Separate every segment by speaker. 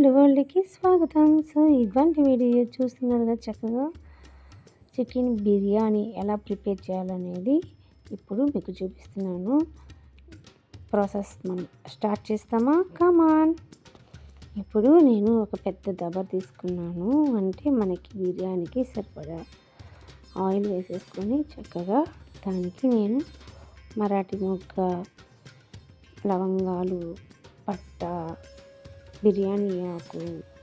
Speaker 1: Hello వాళ్ళకి స్వాగతం. So ఇటువంటి వీడియో చూస్తున్నారు కదా చక్కగా. చికెన్ బిర్యానీ ఎలా ప్రిపేర్ చేయాలనేది ఇప్పుడు మీకు చూపిస్తున్నాను. ప్రాసెస్ మనం స్టార్ట్ చేస్తామా? కమాన్ ఇప్పుడు నేను ఒక పెద్ద దబ తీసుకున్నాను. అంటే మనకి బిర్యానీకి సరిపడా ఆయిల్ వేసేసుకొని చక్కగా దానికి నేను మరాఠీ మొగ్గ లవంగాలు పట్ట బిర్యానీ ఆకు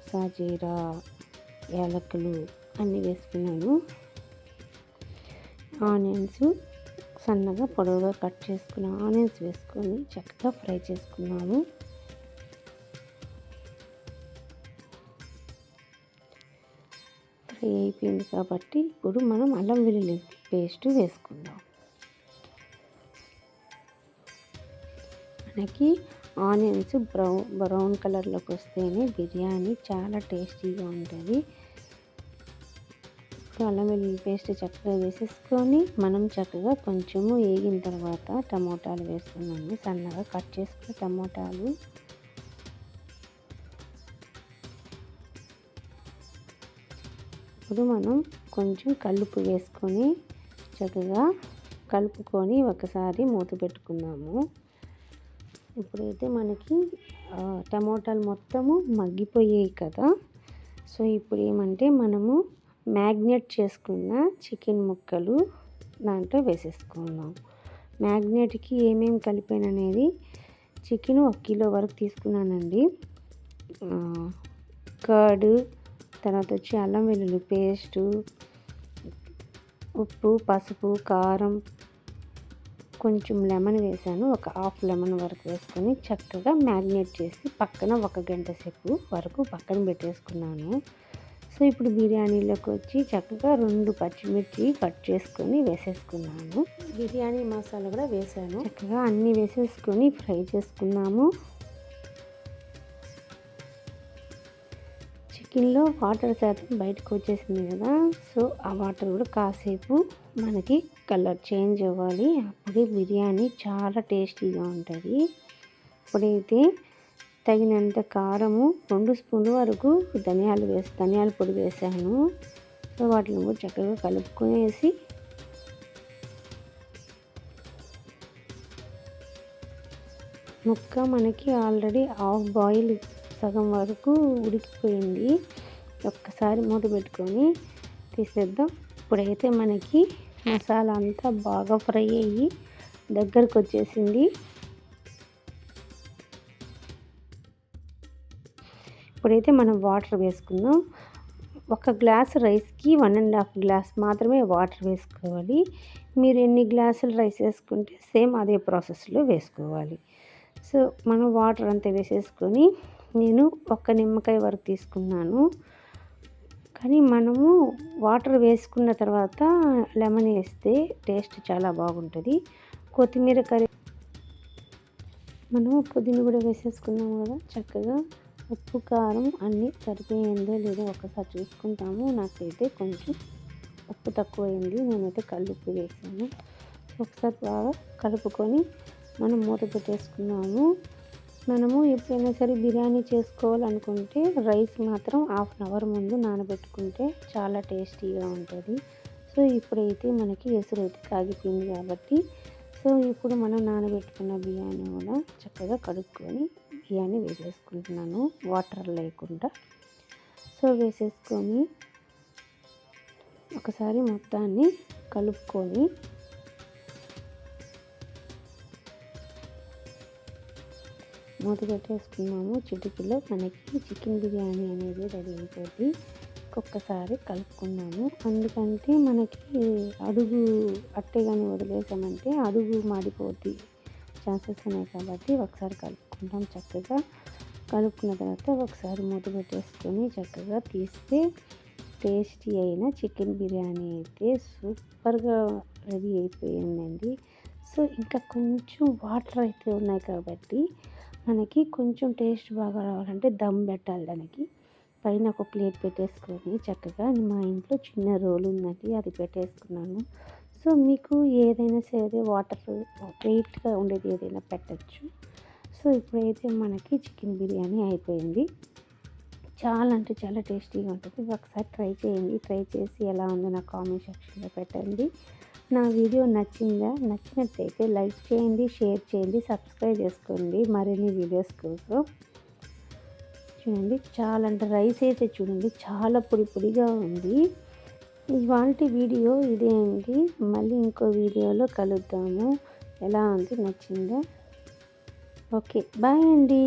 Speaker 1: సాజీరా యాలకులు అన్నీ వేసుకున్నాను. ఆనియన్స్ సన్నగా పొడవుగా కట్ చేసుకున్న ఆనియన్స్ వేసుకొని చక్కగా ఫ్రై చేసుకున్నాము ఫ్రై అయిపోయింది కాబట్టి ఇప్పుడు మనం అల్లం వెల్లుల్లి పేస్ట్ వేసుకుందాం. మనకి ఆనియన్స్ బ్రౌన్ బ్రౌన్ కలర్లోకి వస్తేనే బిర్యానీ చాలా టేస్టీగా ఉంటుంది. అల్లం వెల్లుల్లి పేస్ట్ చక్కగా వేసేసుకొని మనం చక్కగా కొంచెము వేగిన తర్వాత టమోటాలు వేసుకున్నాము సన్నగా కట్ చేసుకున్న టమోటాలు. ఇప్పుడు మనం కొంచెం కలుపు వేసుకొని చక్కగా కలుపుకొని ఒకసారి మూత పెట్టుకున్నాము. ఇప్పుడైతే మనకి టమోటాలు మొత్తము మగ్గిపోయాయి కదా. సో ఇప్పుడు ఏమంటే మనము మ్యాగ్నెట్ చేసుకున్న చికెన్ ముక్కలు దాంట్లో వేసేసుకుందాం. మ్యాగ్నెట్కి ఏమేమి కలిపాను అనేది చికెన్ ఒక కిలో వరకు తీసుకున్నానండి. కర్డ్ తర్వాత వచ్చి అల్లం వెల్లుల్లి పేస్టు ఉప్పు పసుపు కారం కొంచెం లెమన్ వేసాను. ఒక హాఫ్ లెమన్ వరకు వేసుకొని చక్కగా మ్యారినేట్ చేసి పక్కన ఒక గంట సేపు వరకు పక్కన పెట్టేసుకున్నాను. సో ఇప్పుడు బిర్యానీలోకి వచ్చి చక్కగా రెండు పచ్చిమిర్చి కట్ చేసుకొని వేసేసుకున్నాను. బిర్యానీ మసాలా కూడా వేసాను. చక్కగా అన్నీ వేసేసుకొని ఫ్రై చేసుకున్నాము. చికెన్లో వాటర్ శాతం బయటకు వచ్చేసింది కదా సో ఆ వాటర్ కూడా కాసేపు మనకి కలర్ చేంజ్ అవ్వాలి. అప్పుడే బిర్యానీ చాలా టేస్టీగా ఉంటుంది. ఇప్పుడైతే తగినంత కారము రెండు స్పూన్ల వరకు ధనియాలు వేసి ధనియాల పొడి వేసాను. సో వాటిని కూడా చక్కగా కలుపుకునేసి ముక్క మనకి ఆల్రెడీ హాఫ్ బాయిల్ సగం వరకు ఉడికిపోయింది. ఒక్కసారి మూత పెట్టుకొని తీసేద్దాం. ఇప్పుడైతే మనకి మసాలా అంతా బాగా ఫ్రై అయ్యి దగ్గరకు వచ్చేసింది ఇప్పుడైతే మనం వాటర్ వేసుకుందాం. ఒక గ్లాస్ రైస్కి వన్ అండ్ హాఫ్ గ్లాస్ మాత్రమే వాటర్ వేసుకోవాలి. మీరు ఎన్ని గ్లాసులు రైస్ వేసుకుంటే సేమ్ అదే ప్రాసెస్లో వేసుకోవాలి. సో మనం వాటర్ అంతా వేసేసుకొని నేను ఒక్క నిమ్మకాయ వరకు తీసుకున్నాను. కానీ మనము వాటర్ వేసుకున్న తర్వాత లెమన్ వేస్తే టేస్ట్ చాలా బాగుంటుంది. కొత్తిమీర కర్రీ మనము పుదీన కూడా వేసేసుకున్నాము కదా చక్కగా ఉప్పు కారం అన్నీ సరిపోయిందో లేదో ఒకసారి చూసుకుంటాము. నాకైతే కొంచెం ఉప్పు తక్కువైంది నేనైతే కలుపు వేసాను. ఒకసారి బాగా కలుపుకొని మనం మూత పెట్టేసుకున్నాము. మనము ఎప్పుడైనా సరే బిర్యానీ చేసుకోవాలనుకుంటే రైస్ మాత్రం హాఫ్ అన్ అవర్ ముందు నానబెట్టుకుంటే చాలా టేస్టీగా ఉంటుంది. సో ఇప్పుడైతే మనకి ఎసురు అయితే కాగిపోయింది కాబట్టి సో ఇప్పుడు మనం నానబెట్టుకున్న బియ్యాన్ని కూడా చక్కగా కడుక్కొని బియ్యాన్ని వేసేసుకుంటున్నాను వాటర్ లేకుండా. సో వేసేసుకొని ఒకసారి మొత్తాన్ని కలుపుకొని మూత పెట్టేసుకున్నాము. చిటికలో మనకి చికెన్ బిర్యానీ అనేది రెడీ అయిపోద్ది ఒక్కొక్కసారి కలుపుకున్నాము. ఎందుకంటే మనకి అడుగు అట్టే కానీ వదిలేసామంటే అడుగు మాడిపోద్ది. ఛాన్సెస్ ఉన్నాయి కాబట్టి ఒకసారి కలుపుకుంటాం చక్కగా. కలుపుకున్న తర్వాత ఒకసారి మూత పెట్టేసుకొని చక్కగా తీస్తే టేస్టీ అయిన చికెన్ బిర్యానీ అయితే సూపర్గా రెడీ అయిపోయిందండి. సో ఇంకా కొంచెం వాటర్ అయితే ఉన్నాయి కాబట్టి మనకి కొంచెం టేస్ట్ బాగా రావాలంటే దమ్ పెట్టాలి దానికి. పైన ఒక ప్లేట్ పెట్టేసుకొని చక్కగా మా ఇంట్లో చిన్న రోల్ ఉందండి అది పెట్టేసుకున్నాను. సో మీకు ఏదైనా సరే వాటర్ వెయిట్గా ఉండేది ఏదైనా పెట్టచ్చు. సో ఇప్పుడైతే మనకి చికెన్ బిర్యానీ అయిపోయింది. చాలా అంటే చాలా టేస్టీగా ఉంటుంది. ఒకసారి ట్రై చేయండి. ట్రై చేసి ఎలా ఉందో నా కామెంట్ సెక్షన్లో పెట్టండి. నా వీడియో నచ్చిందా? నచ్చినట్లయితే లైక్ చేయండి షేర్ చేయండి సబ్స్క్రైబ్ చేసుకోండి. మరిన్ని వీడియోస్ కోసం చూడండి. చాలా అంటే రైస్ అయితే చూడండి. చాలా పొడి పొడిగా ఉంది. ఇవాళ వీడియో ఇదే అండి. మళ్ళీ ఇంకో వీడియోలో కలుద్దాము. ఎలా ఉంది? నచ్చిందా? ఓకే. బాయ్ అండి.